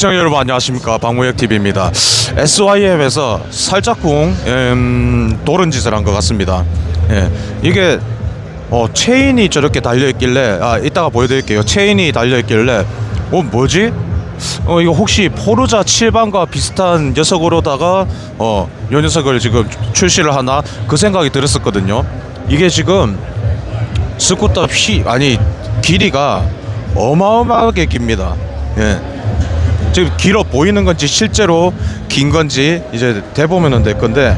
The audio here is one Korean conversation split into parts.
시청자 여러분 안녕하십니까 박무혁 TV입니다. SYM에서 살짝쿵 음, 도른 짓을 한 것 같습니다. 예, 이게 어, 체인이 저렇게 달려 있길래 아 이따가 보여드릴게요. 체인이 달려 있길래 어 뭐지? 어 이거 혹시 포르자 7반과 비슷한 녀석으로다가 어요 녀석을 지금 출시를 하나 그 생각이 들었었거든요. 이게 지금 스쿠터 휘 아니 길이가 어마어마하게 깁니다. 예. 지금 길어 보이는 건지 실제로 긴 건지 이제 대보면은 될 건데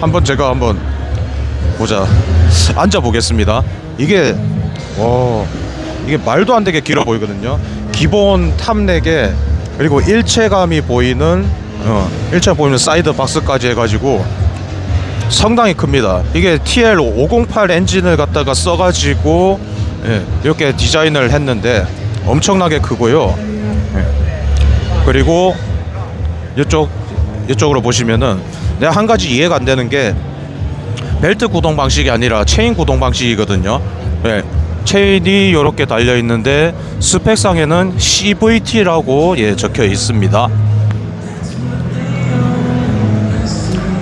한번 제가 한번 보자 앉아 보겠습니다. 이게 어 이게 말도 안 되게 길어 보이거든요. 기본 탑렉에 그리고 일체감이 보이는 어 일체 보이는 사이드 박스까지 해가지고 상당히 큽니다. 이게 TL 508 엔진을 갖다가 써가지고 예, 이렇게 디자인을 했는데 엄청나게 크고요. 예. 그리고 이쪽 이쪽으로 보시면은 내가 한 가지 이해가 안 되는 게 벨트 구동 방식이 아니라 체인 구동 방식이거든요. 예. 체인이 이렇게 달려 있는데 스펙상에는 CVT라고 예, 적혀 있습니다.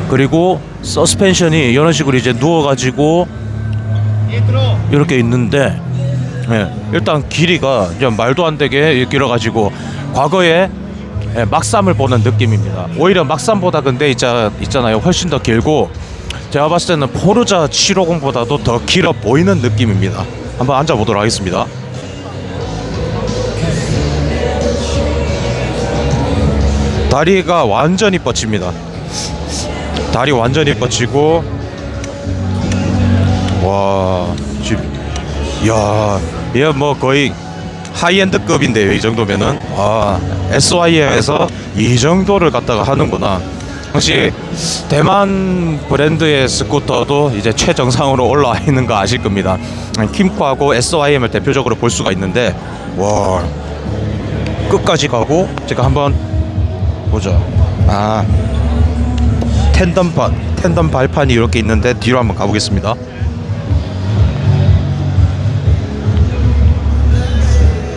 그리고 서스펜션이 이런 식으로 이제 누워가지고 이렇게 있는데 예, 일단 길이가 말도 안 되게 길어가지고 과거에 예, 막삼을 보는 느낌입니다. 오히려 막삼보다 근데 있자, 있잖아요. 훨씬 더 길고 제가 봤을 때는 포르자 750보다도 더 길어 보이는 느낌입니다. 한번 앉아보도록 하겠습니다. 다리가 완전히 뻗칩니다. 다리 완전히 뻗치고 와 지금 야, 얘 뭐 거의 하이엔드급인데요. 이 정도면은 아 SYM에서 이 정도를 갖다가 하는구나. 혹시 대만 브랜드의 스쿠터도 이제 최정상으로 올라와 있는 거 아실 겁니다. 킴코하고 SYM을 대표적으로 볼 수가 있는데 와 끝까지 가고 제가 한번 보죠. 아 텐덤판 텐덤 발판이 이렇게 있는데 뒤로 한번 가보겠습니다.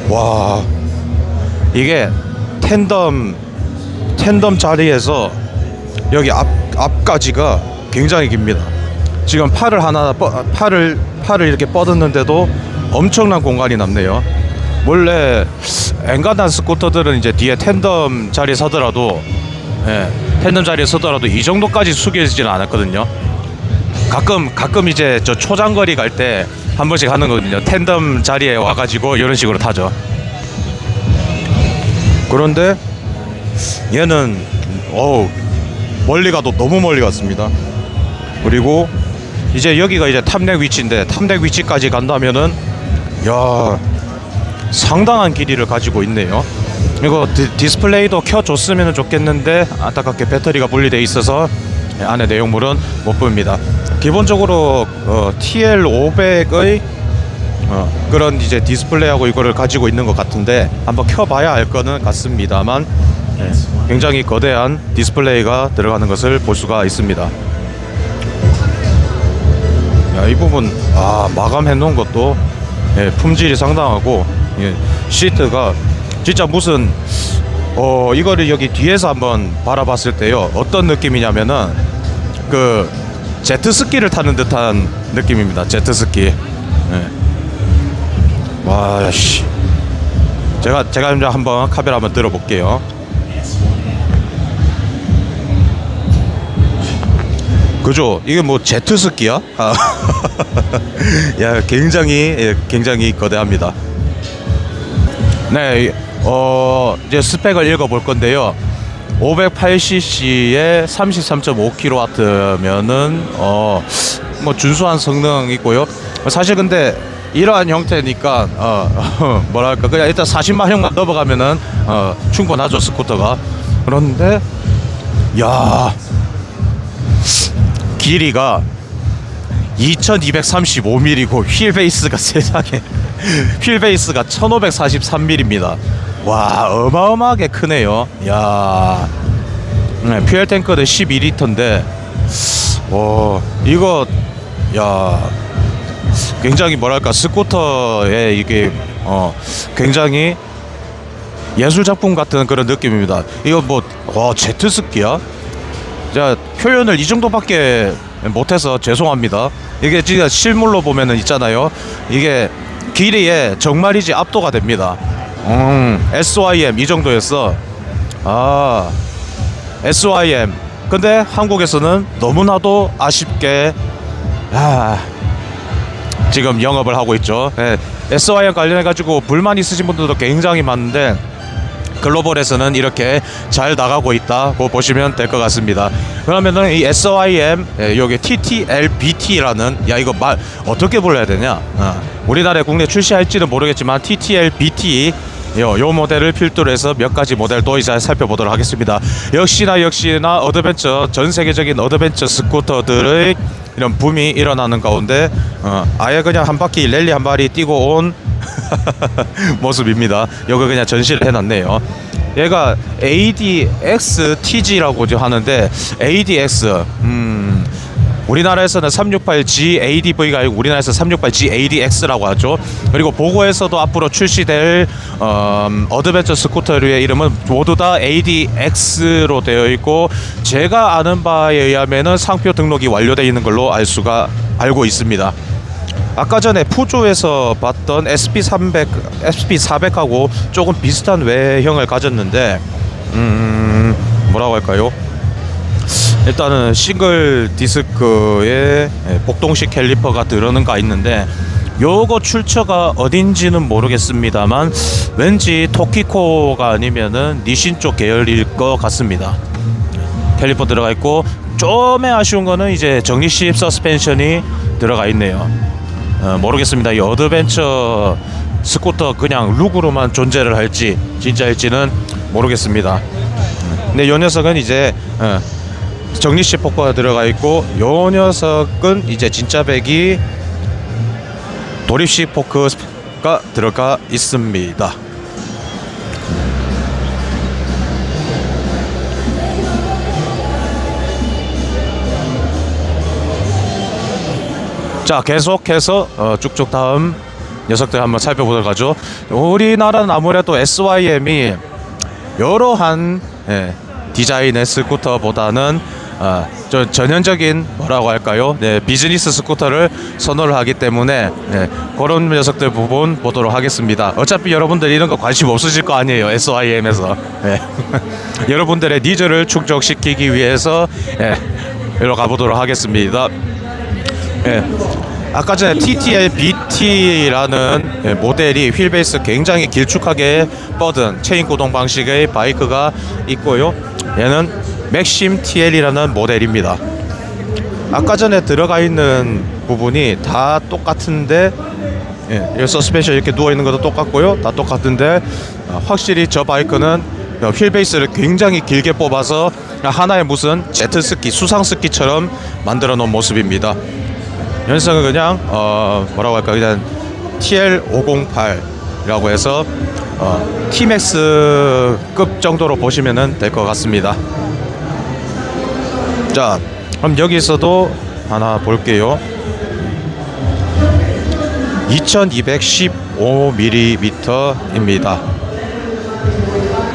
와 이게 텐덤 텐덤 자리에서 여기 앞 앞까지가 굉장히 깁니다. 지금 팔을 하나 뻗, 팔을 팔을 이렇게 뻗었는데도 엄청난 공간이 남네요. 원래 엔간한 스쿠터들은 이제 뒤에 텐덤 자리 서더라도 예, 텐덤 자리에 서더라도 이 정도까지 숙여지지는 않았거든요. 가끔 가끔 이제 저 초장거리 갈 때 한 번씩 하는 거거든요. 텐덤 자리에 와가지고 이런 식으로 타죠. 그런데 얘는 어우 멀리 가도 너무 멀리 갔습니다. 그리고 이제 여기가 이제 탑렉 위치인데 탑렉 위치까지 간다면은 야 상당한 길이를 가지고 있네요. 이거 디, 스플레이도 켜줬으면 좋겠는데 안타깝게 배터리가 분리돼 있어서 안에 내용물은 못 보입니다. 기본적으로 어, TL500의 어, 그런 이제 디스플레이하고 이거를 가지고 있는 것 같은데 한번 켜봐야 알 거는 같습니다만 예, 굉장히 거대한 디스플레이가 들어가는 것을 볼 수가 있습니다. 야, 이 부분 아 마감해 놓은 것도 예, 품질이 상당하고 예, 시트가 진짜 무슨 어 이거를 여기 뒤에서 한번 바라봤을 때요 어떤 느낌이냐면은 그 제트스키를 타는 듯한 느낌입니다 제트스키 예. 와 씨 제가 제가 이제 한번 카메라 한번 들어볼게요 그죠 이게 뭐 제트스키야 아. 야 굉장히 예, 굉장히 거대합니다 네, 어 이제 스펙을 읽어볼 건데요. 508cc에 33.5kW면은 어 뭐 준수한 성능 있고요. 사실 근데 이러한 형태니까 어 뭐랄까 그냥 일단 40마력만 넘어가면은 어 충분하죠 스쿠터가. 그런데 야 길이가 2235mm고 휠 베이스가 세상에 휠 베이스가 1543mm입니다. 와 어마어마하게 크네요. 야 네, 퓨엘 탱크는 12리터인데 와 이거 야 굉장히 뭐랄까 스쿠터에 이게 어 굉장히 예술 작품 같은 그런 느낌입니다. 이거 뭐와 제트 스키야? 자 표현을 이 정도밖에 못해서 죄송합니다. 이게 진짜 실물로 보면은 있잖아요. 이게 길이에 정말이지 압도가 됩니다. 음, SYM 이 정도였어. 아, SYM. 근데 한국에서는 너무나도 아쉽게 아, 지금 영업을 하고 있죠. 예, SYM 관련해 가지고 불만 있으신 분들도 굉장히 많은데 글로벌에서는 이렇게 잘 나가고 있다고 보시면 될 것 같습니다. 그러면은 이 SYM 예, 여기 TTLBT라는 야 이거 말 어떻게 불러야 되냐? 어, 우리나라에 국내 출시할지는 모르겠지만 TTLBT 요, 요 모델을 필두로 해서 몇 가지 모델 또 이제 살펴보도록 하겠습니다. 역시나 역시나 어드벤처 전 세계적인 어드벤처 스쿠터들의 이런 붐이 일어나는 가운데 어, 아예 그냥 한 바퀴 랠리 한 발이 뛰고 온 모습입니다. 여기 그냥 전시를 해놨네요. 얘가 ADX-TG라고 하는데 ADX 음 우리나라에서는 368G ADV가 아니고 우리나라에서 368G ADX라고 하죠. 그리고 보고에서도 앞으로 출시될 어, 어드벤처 스쿠터류의 이름은 모두 다 ADX로 되어 있고 제가 아는 바에 의하면은 상표 등록이 완료되어 있는 걸로 알 수가 알고 있습니다. 아까 전에 푸조에서 봤던 SP300, SP400하고 조금 비슷한 외형을 가졌는데 음, 뭐라고 할까요? 일단은 싱글 디스크에 예, 복동식 캘리퍼가 들어는가 있는데 요거 출처가 어딘지는 모르겠습니다만 왠지 토키코가 아니면은 니신 쪽 계열일 것 같습니다. 캘리퍼 들어가 있고 좀에 아쉬운 거는 이제 정리식 서스펜션이 들어가 있네요. 어, 모르겠습니다. 이 어드벤처 스쿠터 그냥 룩으로만 존재를 할지 진짜일지는 모르겠습니다. 근데 요 녀석은 이제 어, 정리식 포커가 들어가 있고 요 녀석은 이제 진짜 백이 도립식 포크가 들어가 있습니다. 자 계속해서 어, 쭉쭉 다음 녀석들 한번 살펴보도록 하죠. 우리나라는 아무래도 SYM이 여러한 예, 디자인의 스쿠터보다는 어, 저 전형적인 뭐라고 할까요? 네, 비즈니스 스쿠터를 선호를 하기 때문에 네, 그런 녀석들 부분 보도록 하겠습니다. 어차피 여러분들 이런 거 관심 없으실 거 아니에요. SYM에서 네. 여러분들의 니즈를 충족시키기 위해서 예, 이리로 가보도록 하겠습니다. 예. 아까 전에 TTL BT라는 예, 모델이 휠베이스 굉장히 길쭉하게 뻗은 체인 구동 방식의 바이크가 있고요. 얘는 맥심 TL이라는 모델입니다. 아까 전에 들어가 있는 부분이 다 똑같은데 예, 이 서스펜션 이렇게 누워 있는 것도 똑같고요. 다 똑같은데 아, 확실히 저 바이크는 어, 휠베이스를 굉장히 길게 뽑아서 하나의 무슨 제트 스키, 수상 스키처럼 만들어 놓은 모습입니다. 연성은 그냥 어 뭐라고 할까 그냥 TL508이라고 해서 어 T맥스급 정도로 보시면 될 것 같습니다. 자, 그럼 여기서도 하나 볼게요. 2215mm입니다.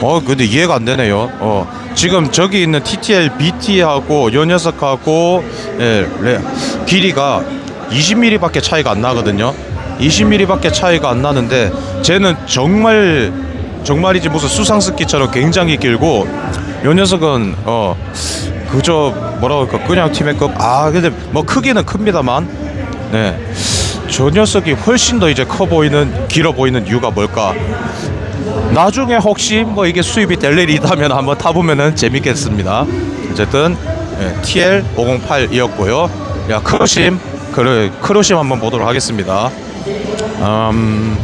어, 근데 이해가 안 되네요. 어, 지금 저기 있는 TTL BT하고 요 녀석하고 예, 레, 길이가 20mm밖에 차이가 안 나거든요. 20mm밖에 차이가 안 나는데 쟤는 정말 정말이지 무슨 수상스키처럼 굉장히 길고 요 녀석은 어 그저 뭐라고 할까 그냥 티맥급 아 근데 뭐 크기는 큽니다만 네 저 녀석이 훨씬 더 이제 커 보이는 길어 보이는 이유가 뭘까 나중에 혹시 뭐 이게 수입이 될 일이 있다면 한번 타보면은 재밌겠습니다. 어쨌든 예, TL 508이었고요. 야 크로심 그래 크로심 한번 보도록 하겠습니다. 음,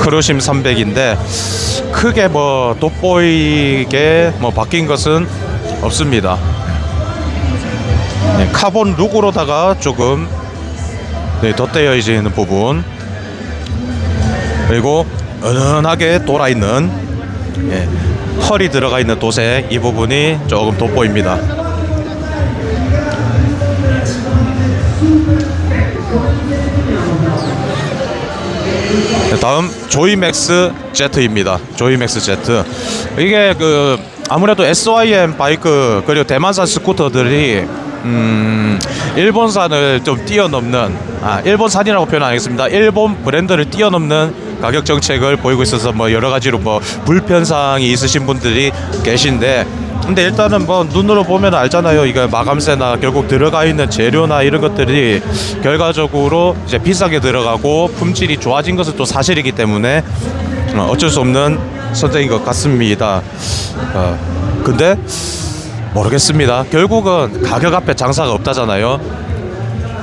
크로심 300인데 크게 뭐 돋보이게 뭐 바뀐 것은 없습니다. 네, 카본 룩으로다가 조금 네, 덧대어 있는 부분 그리고 은은하게 돌아 있는 예, 펄이 들어가 있는 도색 이 부분이 조금 돋보입니다. 네, 다음 조이맥스 Z입니다. 조이맥스 Z. 이게 그 아무래도 SYM 바이크 그리고 대만산 스쿠터들이 음 일본산을 좀 뛰어넘는 아 일본산이라고 표현 안 하겠습니다. 일본 브랜드를 뛰어넘는 가격 정책을 보이고 있어서 뭐 여러 가지로 뭐 불편사항이 있으신 분들이 계신데 근데 일단은 뭐 눈으로 보면 알잖아요. 이거 마감세나 결국 들어가 있는 재료나 이런 것들이 결과적으로 이제 비싸게 들어가고 품질이 좋아진 것은 또 사실이기 때문에 어, 어쩔 수 없는 선택인 것 같습니다. 어, 근데 모르겠습니다. 결국은 가격 앞에 장사가 없다잖아요.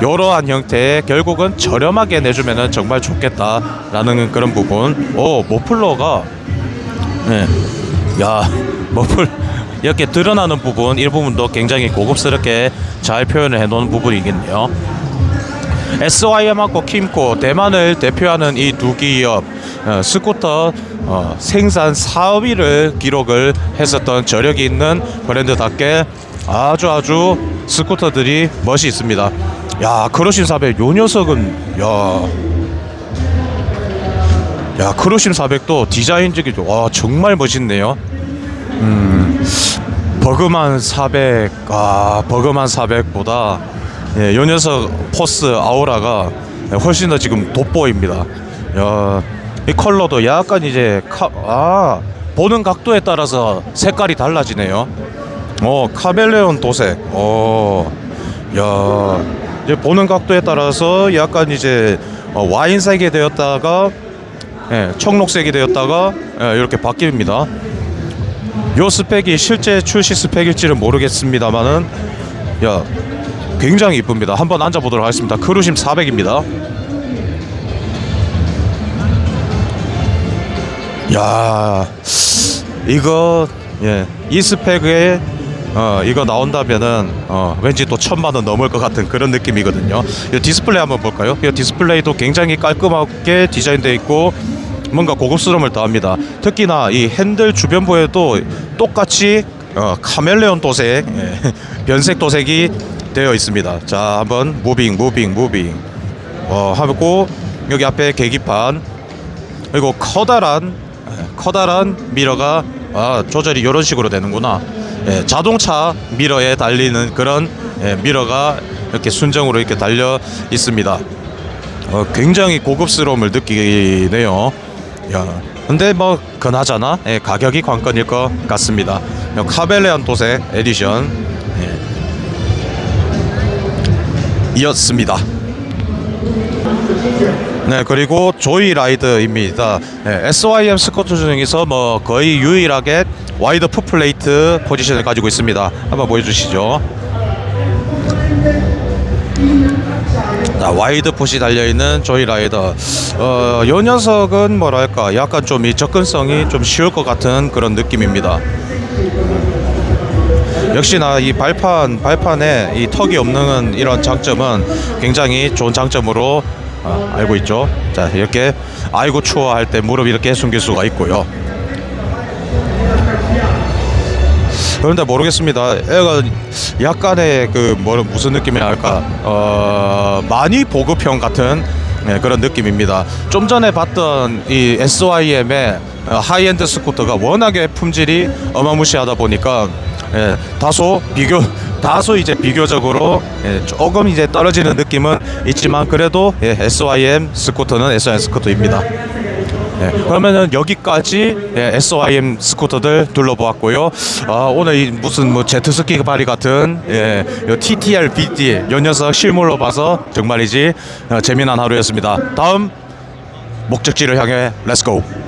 이러한 형태의 결국은 저렴하게 내주면은 정말 좋겠다라는 그런 부분. 오 모플러가 네. 야 머플 이렇게 드러나는 부분 일부분도 굉장히 고급스럽게 잘 표현을 해놓은 부분이겠네요. SYM하고 킴코 대만을 대표하는 이 두 기업 어, 스쿠터 어, 생산 4위를 기록을 했었던 저력이 있는 브랜드답게 아주 아주 스쿠터들이 멋이 있습니다. 야 크로신 400 요 녀석은 야. 야 크로신 400도 디자인적이 와 정말 멋있네요. 음 버그만 400, 아 버그만 400보다 예, 요 녀석 포스 아우라가 훨씬 더 지금 돋보입니다. 야, 이 컬러도 약간 이제 카, 아 보는 각도에 따라서 색깔이 달라지네요. 어 카멜레온 도색. 어, 야 이제 보는 각도에 따라서 약간 이제 어, 와인색이 되었다가 예, 청록색이 되었다가 예, 이렇게 바뀝니다. 요 스펙이 실제 출시 스펙일지는 모르겠습니다만은 야 굉장히 이쁩니다. 한번 앉아 보도록 하겠습니다. 크루심 400입니다. 야 이거 예, 이 스펙에 어, 이거 나온다면은 어, 왠지 또 천만 원 넘을 것 같은 그런 느낌이거든요. 이 디스플레이 한번 볼까요? 이 디스플레이도 굉장히 깔끔하게 디자인되어 있고 뭔가 고급스러움을 더합니다. 특히나 이 핸들 주변부에도 똑같이 어, 카멜레온 도색, 예, 변색 도색이 되어 있습니다. 자, 한번 무빙, 무빙, 무빙. 어, 하고 여기 앞에 계기판 그리고 커다란 예, 커다란 미러가 아, 조절이 이런 식으로 되는구나. 예, 자동차 미러에 달리는 그런 예, 미러가 이렇게 순정으로 이렇게 달려 있습니다. 어, 굉장히 고급스러움을 느끼네요. 야, 근데 뭐 그나저나 예, 가격이 관건일 것 같습니다. 요 카벨레안 도색 에디션 예. 이었습니다. 네 그리고 조이 라이드입니다. 네, SYM 스커트 중에서 뭐 거의 유일하게 와이드 풋플레이트 포지션을 가지고 있습니다. 한번 보여주시죠. 자, 와이드 풋이 달려 있는 조이 라이더. 어, 요 녀석은 뭐랄까 약간 좀 이 접근성이 좀 쉬울 것 같은 그런 느낌입니다. 역시나 이 발판 발판에 이 턱이 없는 이런 장점은 굉장히 좋은 장점으로 어, 알고 있죠. 자 이렇게 아이고 추워 할 때 무릎 이렇게 숨길 수가 있고요. 그런데 모르겠습니다. 애가 약간의 그 뭐 무슨 느낌이라 할까 어 많이 보급형 같은 예, 그런 느낌입니다. 좀 전에 봤던 이 SYM의 어, 하이엔드 스쿠터가 워낙에 품질이 어마무시하다 보니까 예, 다소 비교 다소 이제 비교적으로 예, 조금 이제 떨어지는 느낌은 있지만 그래도 예, SYM 스쿠터는 SYM 스쿠터입니다. 예, 그러면은 여기까지 예, SYM 스쿠터들 둘러보았고요. 아, 오늘 이 무슨 뭐 제트스키 바리 같은 예, 요 TTR BD 요 녀석 실물로 봐서 정말이지 어, 재미난 하루였습니다. 다음 목적지를 향해 렛츠고.